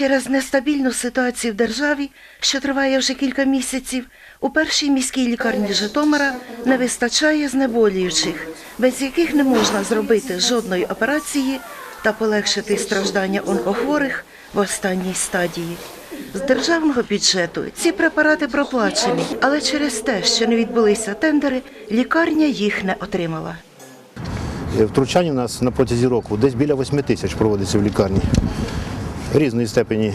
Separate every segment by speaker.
Speaker 1: Через нестабільну ситуацію в державі, що триває вже кілька місяців, у першій міській лікарні Житомира не вистачає знеболюючих, без яких не можна зробити жодної операції та полегшити страждання онкохворих в останній стадії. З державного бюджету ці препарати проплачені, але через те, що не відбулися тендери, лікарня їх не отримала.
Speaker 2: Е, Втручань у нас на протязі року десь біля 8 тисяч проводиться в лікарні різної степені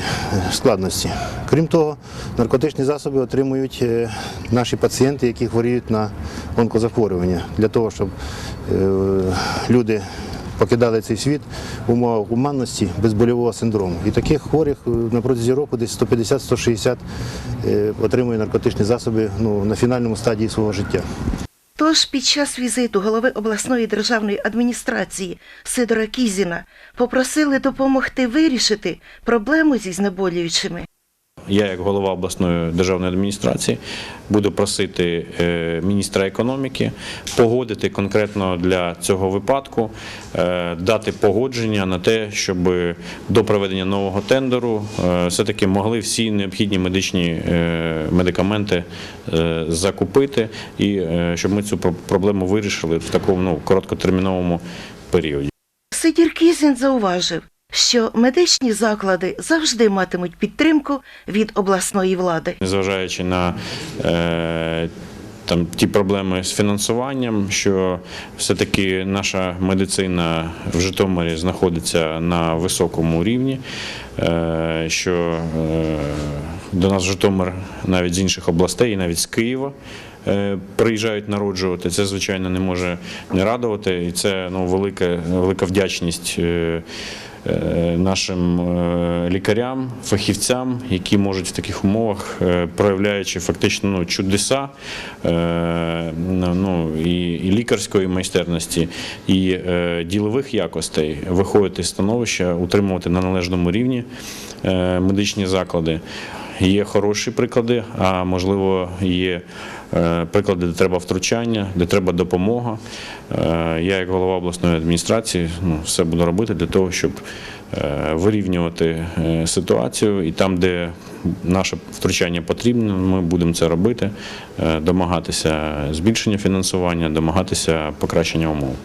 Speaker 2: складності. Крім того, наркотичні засоби отримують е, наші пацієнти, які хворіють на онкозахворювання, для того, щоб е, люди покидали цей світ в умовах гуманності без больового синдрому. І таких хворих е, на протязі року десь 150-160 е, отримує наркотичні засоби ну, на фінальному стадії свого життя.
Speaker 1: Тож під час візиту голови обласної державної адміністрації Сидора Кізіна попросили допомогти вирішити проблему зі знеболюючими.
Speaker 3: Я, як голова обласної державної адміністрації, буду просити е, міністра економіки погодити конкретно для цього випадку, е, дати погодження на те, щоб до проведення нового тендеру е, все-таки могли всі необхідні медичні медикаменти закупити і щоб ми цю про- проблему вирішили в такому ну, короткотерміновому періоді.
Speaker 1: Сидір Кізін зауважив, що медичні заклади завжди матимуть підтримку від обласної влади.
Speaker 3: незважаючи на е, там ті проблеми з фінансуванням, що все-таки наша медицина в Житомирі знаходиться на високому рівні, е, що е, до нас Житомир навіть з інших областей, і навіть з Києва. е, Приїжджають народжувати, це звичайно не може не радувати, і це ну велика, велика вдячність нашим е, лікарям, фахівцям, які можуть в таких умовах, е, проявляючи фактично ну, чудеса е, ну, і, і лікарської майстерності, і е, ділових якостей, виходити з становища, утримувати на належному рівні е, медичні заклади. Є хороші приклади, а можливо, є е, приклади, де треба втручання, де треба допомога. Е, Я, як голова обласної адміністрації, ну, все буду робити для того, щоб е, вирівнювати ситуацію. І там, де наше втручання потрібно, ми будемо це робити, домагатися збільшення фінансування, домагатися покращення умов.